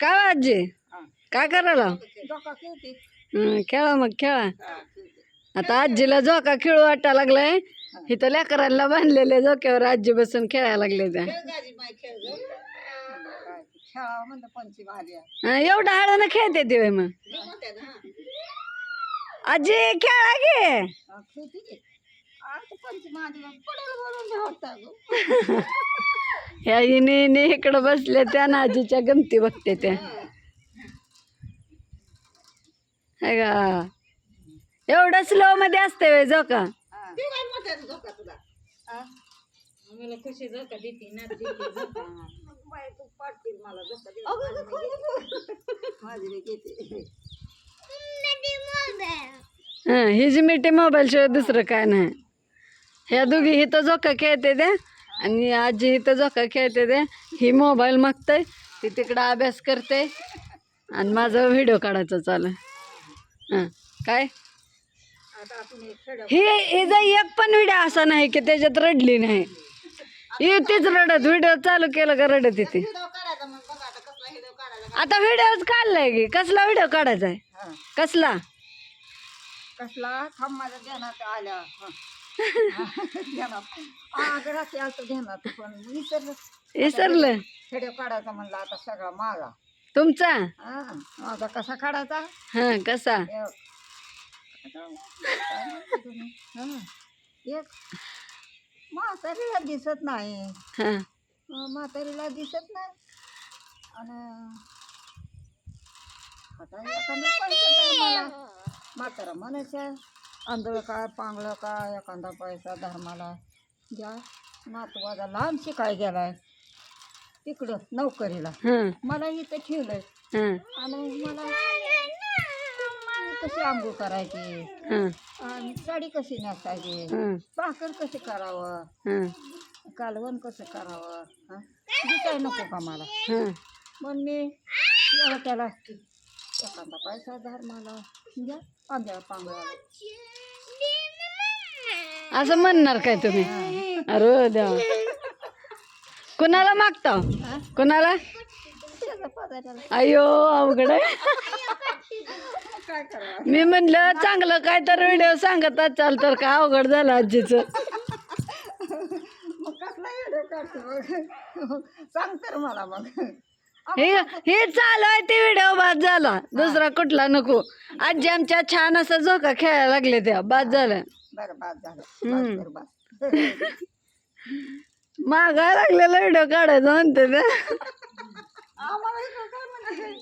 काय हो आजी? काय करायला? खेळा मग खेळा. आता आजीला झोका खेळू वाटायला लागलाय. इथं लेकरांना बांधलेल्या झोक्यावर आजी बसून खेळायला लागले त्या. हं, एवढं हळून खेळते ते मग. आजी खेळा ग. ह्या इने इने इकडं बसले त्या ना आजीच्या गमती बघते त्या. हाय का? एवढं स्लो मध्ये असते वे झोका ते काय म्हणते झोका तुला? हा? मला कशी झोका देते ना देते झोका बाई, तू पाडतील मला झोका दे. माझी मी घेते. माझी मी घेते. हं हिची मिठी मोबाईल शिवाय दुसरं काय नाही. ह्या दोघी इथं झोका खेळते त्या? आणि आजी इथं झोका खेळते ते. ही मोबाईल मागतंय ती तिकडं अभ्यास करते. आणि माझा व्हिडिओ काढायचा चालू हां काय? हे हिचा एक पण व्हिडिओ असा नाही की त्याच्यात रडली नाही. ही तीच रडत व्हिडिओ चालू केलं का रडत येते. आता व्हिडिओच काढलाय की कसला व्हिडिओ काढायचा आहे? कसला? कसला? थांब माझ्या ध्यानात आल्या ध्यानात पण विसरलं विसरलं? खेडे काढायचा म्हणलं आता सगळा माझा तुमचा? हा माझा कसा काढायचा? हां कसा? एक आता काय म्हणते तुम्ही? हं. एक. म्हातारीला दिसत नाही. हां. अं, म्हातारीला दिसत नाही. आणि आता एखादा पैसा तर मला. म्हातारा म्हणायचं आंधळ काय पांगळं काय एखादा पैसा धर्माला द्या. नातवाजा लांब शिकाय गेलाय. तिकडं नोकरीला. मला इथं ठेवलंय. आणि मला कशी आंघोळ करायची? आणि साडी कशी नेसायची? भाकर कशी करावं? कालवण कसं करावं? दिसाय नको का मला? मग मी याला त्याला एखादा पैसा धार मला. द्या आंब्या पांगळ्याला असं म्हणणार काय तुम्ही? अरे देवा. कुणाला मागता? कुणाला? अयो अवघड मी म्हणलं चांगलं काय तर व्हिडिओ सांगत असाल तर काय अवघड झालं आजीचं? सांग तर मला मग. हे हे चालू आहे ते व्हिडिओ बाद झाला. दुसरा कुठला नको. आजी आमच्या छान असं झोका खेळायला लागले त्या. बाद झालं. बरं बाद झालं. हम्म. बस कर, बस. मागायला लागलेला व्हिडिओ काढायचा म्हणते ते आम्हाला इकडं काय म्हणायचं